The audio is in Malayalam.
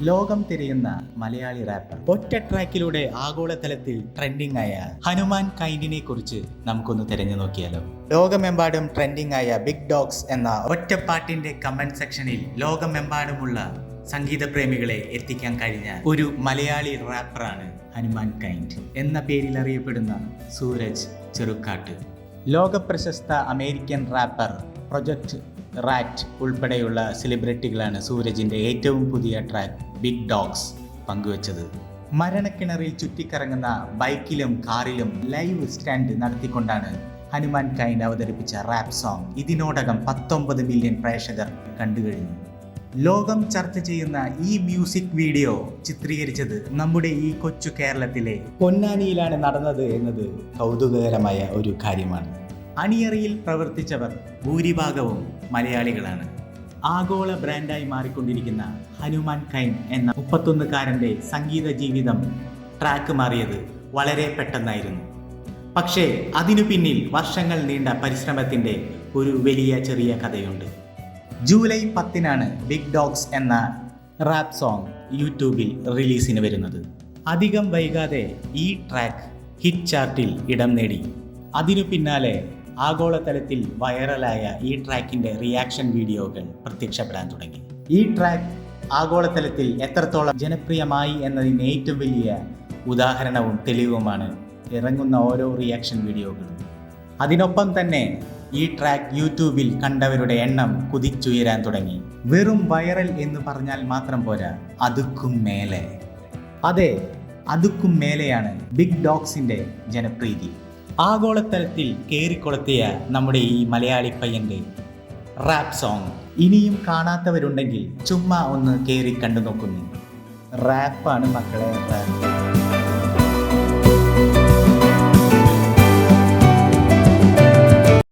ലോകം തിരയുന്ന മലയാളി റാപ്പർ ഒറ്റ ട്രാക്കിലൂടെ ആഗോളതലത്തിൽ ട്രെൻഡിംഗ് ആയ ഹനുമാൻ കൈൻഡിനെ കുറിച്ച് നമുക്കൊന്ന് തിരഞ്ഞു നോക്കിയാലോ. ലോകമെമ്പാടും ട്രെൻഡിംഗ് ആയ ബിഗ് ഡോഗ്സ് എന്ന ഒറ്റപ്പാട്ടിന്റെ കമന്റ് സെക്ഷനിൽ ലോകമെമ്പാടുമുള്ള സംഗീത പ്രേമികളെ എത്തിക്കാൻ കഴിഞ്ഞ ഒരു മലയാളി റാപ്പറാണ് ഹനുമാൻ കൈൻഡ് എന്ന പേരിൽ അറിയപ്പെടുന്ന സൂരജ് ചെറുക്കാട്ട്. ലോകപ്രശസ്ത അമേരിക്കൻ റാപ്പർ പ്രൊജക്ട് റാറ്റ് ഉൾപ്പെടെയുള്ള സെലിബ്രിറ്റികളാണ് സൂരജിന്റെ ഏറ്റവും പുതിയ ട്രാക്ക് ബിഗ് ഡോഗ്സ് പങ്കുവച്ചത്. മരണക്കിണറിൽ ചുറ്റിക്കറങ്ങുന്ന ബൈക്കിലും കാറിലും ലൈവ് സ്റ്റാൻഡ് നടത്തിക്കൊണ്ടാണ് ഹനുമാൻ കൈൻഡ് അവതരിപ്പിച്ച റാപ്പ് സോങ് ഇതിനോടകം പത്തൊമ്പത് മില്യൺ പ്രേക്ഷകർ കണ്ടുകഴിഞ്ഞു. ലോകം ചർച്ച ചെയ്യുന്ന ഈ മ്യൂസിക് വീഡിയോ ചിത്രീകരിച്ചത് നമ്മുടെ ഈ കൊച്ചു കേരളത്തിലെ പൊന്നാനിയിലാണ് നടന്നത് എന്നത് കൗതുകകരമായ ഒരു കാര്യമാണ്. അണിയറയിൽ പ്രവർത്തിച്ചവർ ഭൂരിഭാഗവും മലയാളികളാണ്. ആഗോള ബ്രാൻഡായി മാറിക്കൊണ്ടിരിക്കുന്ന ഹനുമാൻ കൈൻ എന്ന മുപ്പത്തൊന്നുകാരന്റെ സംഗീത ജീവിതം ട്രാക്ക് മാറിയത് വളരെ പെട്ടെന്നായിരുന്നു. പക്ഷേ അതിനു പിന്നിൽ വർഷങ്ങൾ നീണ്ട പരിശ്രമത്തിന്റെ ഒരു വലിയ ചെറിയ കഥയുണ്ട്. ജൂലൈ പത്തിനാണ് ബിഗ് ഡോഗ്സ് എന്ന റാപ്പ് സോങ് യൂട്യൂബിൽ റിലീസിന് വരുന്നത്. അധികം വൈകാതെ ഈ ട്രാക്ക് ഹിറ്റ് ചാർട്ടിൽ ഇടം നേടി. അതിനു പിന്നാലെ ആഗോളതലത്തിൽ വൈറലായ ഈ ട്രാക്കിന്റെ റിയാക്ഷൻ വീഡിയോകൾ പ്രത്യക്ഷപ്പെടാൻ തുടങ്ങി. ഈ ട്രാക്ക് ആഗോളതലത്തിൽ എത്രത്തോളം ജനപ്രിയമായി എന്നതിന് ഏറ്റവും വലിയ ഉദാഹരണവും തെളിവുമാണ് ഇറങ്ങുന്ന ഓരോ റിയാക്ഷൻ വീഡിയോകളും. അതിനൊപ്പം തന്നെ ഈ ട്രാക്ക് യൂട്യൂബിൽ കണ്ടവരുടെ എണ്ണം കുതിച്ചുയരാൻ തുടങ്ങി. വെറും വൈറൽ എന്ന് പറഞ്ഞാൽ മാത്രം പോരാ അതുക്കും മേലെ. അതെ അതുക്കും മേലെയാണ് ബിഗ് ഡോഗ്സിന്റെ ജനപ്രീതി. ആഗോളതലത്തിൽ കേറിക്കൊളുത്തിയ നമ്മുടെ ഈ മലയാളി പയ്യന്റെ റാപ്പ് സോങ് ഇനിയും കാണാത്തവരുണ്ടെങ്കിൽ ചുമ്മാ ഒന്ന് കയറി കണ്ടു നോക്കുന്നു റാപ്പാണ് മക്കളെ റാപ്പ്